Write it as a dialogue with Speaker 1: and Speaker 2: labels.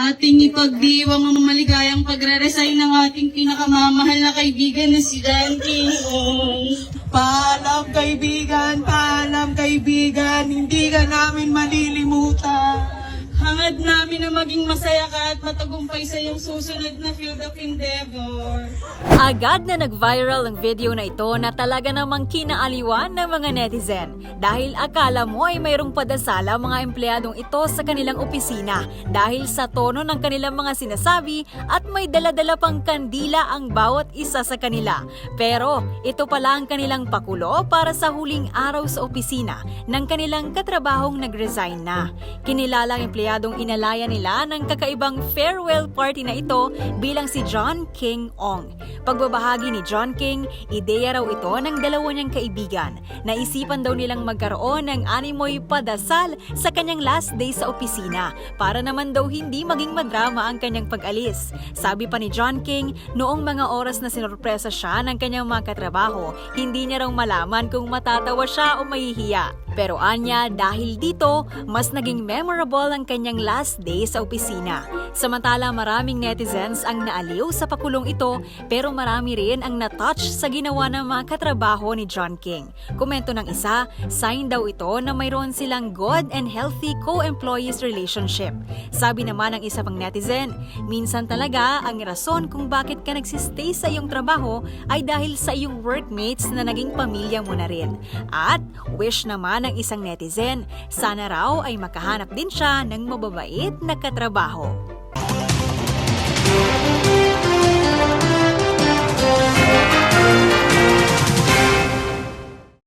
Speaker 1: Ating ipagdiwang ang maligayang pagre-resign ng ating pinakamamahal na kaibigan na si John King.
Speaker 2: Paalam kaibigan, paalam kaibigan, hindi ka namin malilimutan.
Speaker 1: Hangad namin na maging masaya ka at matagumpay sa iyong susunod na field of endeavor.
Speaker 3: Agad na nag-viral ang video na ito na talaga namang kinaaliwan ng mga netizen dahil akala mo ay mayroong padasala mga empleyadong ito sa kanilang opisina dahil sa tono ng kanilang mga sinasabi at may daladala pang kandila ang bawat isa sa kanila. Pero ito pala ang kanilang pakulo para sa huling araw sa opisina ng kanilang katrabahong nag-resign na. Kinilala ang empleyadong inalaya nila ng kakaibang farewell party na ito bilang si John King Ong. Pagbabahagi ni John King, ideya raw ito ng dalawa niyang kaibigan. Naisipan daw nilang magkaroon ng animoy padasal sa kanyang last day sa opisina para naman daw hindi maging madrama ang kanyang pag-alis. Sabi pa ni John King, noong mga oras na sinurpresa siya ng kanyang mga katrabaho, hindi niya raw malaman kung matatawa siya o mahihiya. Pero anya, dahil dito, mas naging memorable ang kanyang last day sa opisina. Samantala, maraming netizens ang naaliw sa pakulong ito, pero marami rin ang natouch sa ginawa ng mga katrabaho ni John King. Komento ng isa, sign daw ito na mayroon silang good and healthy co-employees relationship. Sabi naman ng isa pang netizen, minsan talaga ang rason kung bakit ka nagsistay sa iyong trabaho ay dahil sa iyong workmates na naging pamilya mo na rin. At wish naman ng isang netizen, sana raw ay makahanap din siya ng mababait na katrabaho.